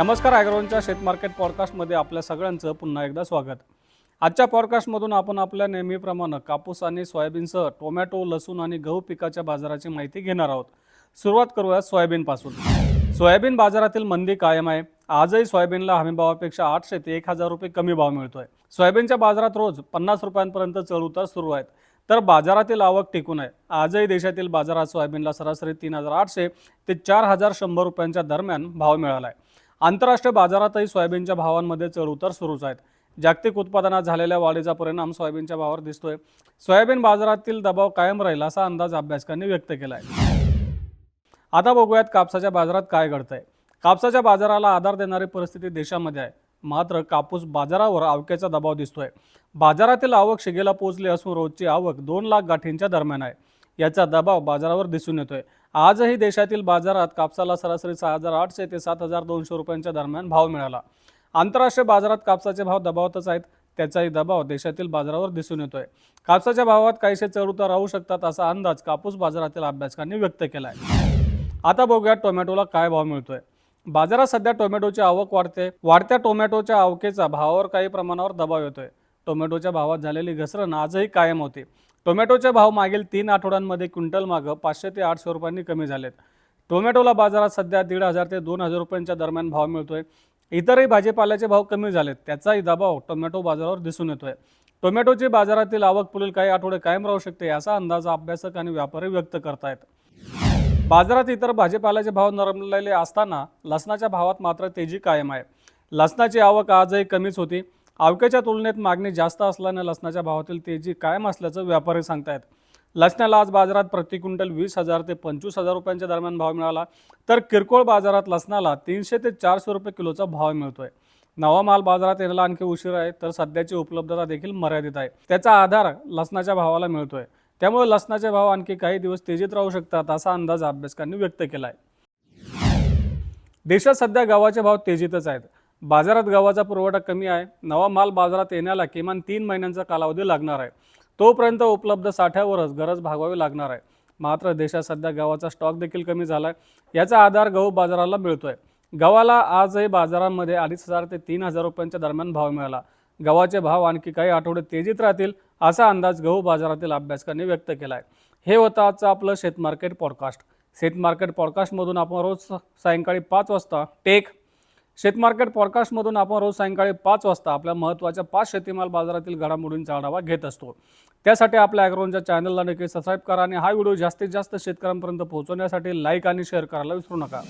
नमस्कार ॲग्रोनच्या शेत मार्केट पॉडकास्टमध्ये आपल्या सगळ्यांचं पुन्हा एकदा स्वागत. आजच्या पॉडकास्टमधून आपण आपल्या नेहमीप्रमाणे कापूस आणि सोयाबीनसह टोमॅटो लसूण आणि गहू पिकाच्या बाजाराची माहिती घेणार आहोत. सुरुवात करूया सोयाबीनपासून. सोयाबीन बाजारातील मंदी कायम आहे. आजही सोयाबीनला हमीभावापेक्षा आठशे ते एक हजार रुपये कमी भाव मिळतोय. सोयाबीनच्या बाजारात रोज पन्नास रुपयांपर्यंत चढ उतार सुरू आहेत. तर बाजारातील आवक टिकून आहे. आजही देशातील बाजारात सोयाबीनला सरासरी तीन हजार आठशे ते चार हजार शंभर रुपयांच्या दरम्यान भाव मिळाला आहे आंतरराष्ट्रीय बाजारातही सोयाबीनच्या भावांमध्ये चढउतार सुरूच आहेत. जागतिक उत्पादनात झालेल्या वाढीचा परिणाम सोयाबीनच्या भावावर दिसतोय. सोयाबीन बाजारातील दबाव कायम राहील असा अंदाज अभ्यासकांनी व्यक्त केला आहे आता बघूयात कापसाच्या बाजारात काय घडतंय. कापसाच्या बाजाराला आधार देणारी परिस्थिती देशामध्ये आहे. मात्र कापूस बाजारावर आवक्याचा दबाव दिसतोय. बाजारातील आवक शिगेला पोहोचली असून रोजची आवक दोन लाख गाठींच्या दरम्यान आहे. याचा दबाव बाजारावर दिसून येतोय. आजही देशातील बाजारात कापसाला सरासरी सहा हजार आठशे ते सात हजार दोनशे रुपयांच्या दरम्यान भाव मिळाला. आंतरराष्ट्रीय बाजारात कापसाचे भाव दबावतच आहेत त्याचाही दबाव देशातील बाजारावर दिसून येतोय. कापसाच्या भावात काहीसे चढउतार राहू शकतात असा अंदाज कापूस बाजारातील अभ्यासकांनी व्यक्त केला आहे आता बघूया टोमॅटोला काय भाव मिळतोय. बाजारात सध्या टोमॅटोची आवक वाढते वाढत्या टोमॅटोच्या आवकेचा भावावर काही प्रमाणावर दबाव येतोय. टोमॅटोच्या भावात झालेली घसरण आजही कायम होते. टोमॅटोचे भाव मागील तीन आठवड्यांमध्ये क्विंटल मागं पाचशे ते आठशे रुपयांनी कमी झालेत. टोमॅटोला बाजारात सध्या दीड हजार ते दोन हजार रुपयांच्या दरम्यान भाव मिळतोय. इतरही भाजीपाल्याचे भाव कमी झालेत. त्याचाही दबाव टोमॅटो बाजारावर दिसून येतोय. टोमॅटोची बाजारातील आवक पुढील काही आठवडे कायम राहू शकते याचा अंदाज अभ्यासक आणि व्यापारी व्यक्त करतायत. बाजारात इतर भाजीपाल्याचे भाव नरमलेले असताना लसणाच्या भावात मात्र तेजी कायम आहे. लसणाची आवक आजही कमीच होती. आवक्याच्या तुलनेत मागणी जास्त असल्याने लसणाच्या भावातील तेजी कायम असल्याचं व्यापारी सांगतायत. लसणाला आज बाजारात प्रति क्विंटल वीस हजार ते पंचवीस हजार रुपयांच्या दरम्यान भाव मिळाला. तर किरकोळ बाजारात लसणाला तीनशे ते चारशे रुपये किलोचा भाव मिळतोय. नवा माल बाजारात येण्याला आणखी उशीर आहे तर सध्याची उपलब्धता देखील मर्यादित आहे. त्याचा आधार लसणाच्या भावाला मिळतोय. त्यामुळे लसणाचे भाव आणखी काही दिवस तेजीत राहू शकतात असा अंदाज अभ्यासकांनी व्यक्त केला आहे देशात सध्या गव्हाचे भाव तेजीतच आहेत. बाजारात गव्हाचा पुरवठा कमी आहे. नवा माल बाजारात येण्याला किमान तीन महिन्यांचा कालावधी लागणार आहे. तोपर्यंत उपलब्ध साठ्यावरच गरज भागवावी लागणार आहे. मात्र देशात सध्या गव्हाचा स्टॉक देखील कमी झाला आहे याचा आधार गहू बाजाराला मिळतोय. गव्हाला आजही बाजारांमध्ये अडीच हजार ते तीन हजार रुपयांच्या दरम्यान भाव मिळाला. गव्हाचे भाव आणखी काही आठवडे तेजीत राहतील असा अंदाज गहू बाजारातील अभ्यासकांनी व्यक्त केला आहे हे होतं आजचं आपलं शेत मार्केट पॉडकास्ट शेत मार्केट पॉडकास्टमधून आपण रोज सायंकाळी पाच वाजता टेक शेत मार्केट पॉडकास्टमधून आपण रोज सायंकाळी पाच वाजता आपल्या महत्त्वाच्या पाच शेतीमाल बाजारातील घडामोडींचा आढावा घेत असतो. त्यासाठी आपल्या ॲग्रोनच्या चॅनलला नक्की सबस्क्राईब करा आणि हा व्हिडिओ जास्तीत जास्त शेतकऱ्यांपर्यंत पोहोचवण्यासाठी लाईक आणि शेअर करायला विसरू नका.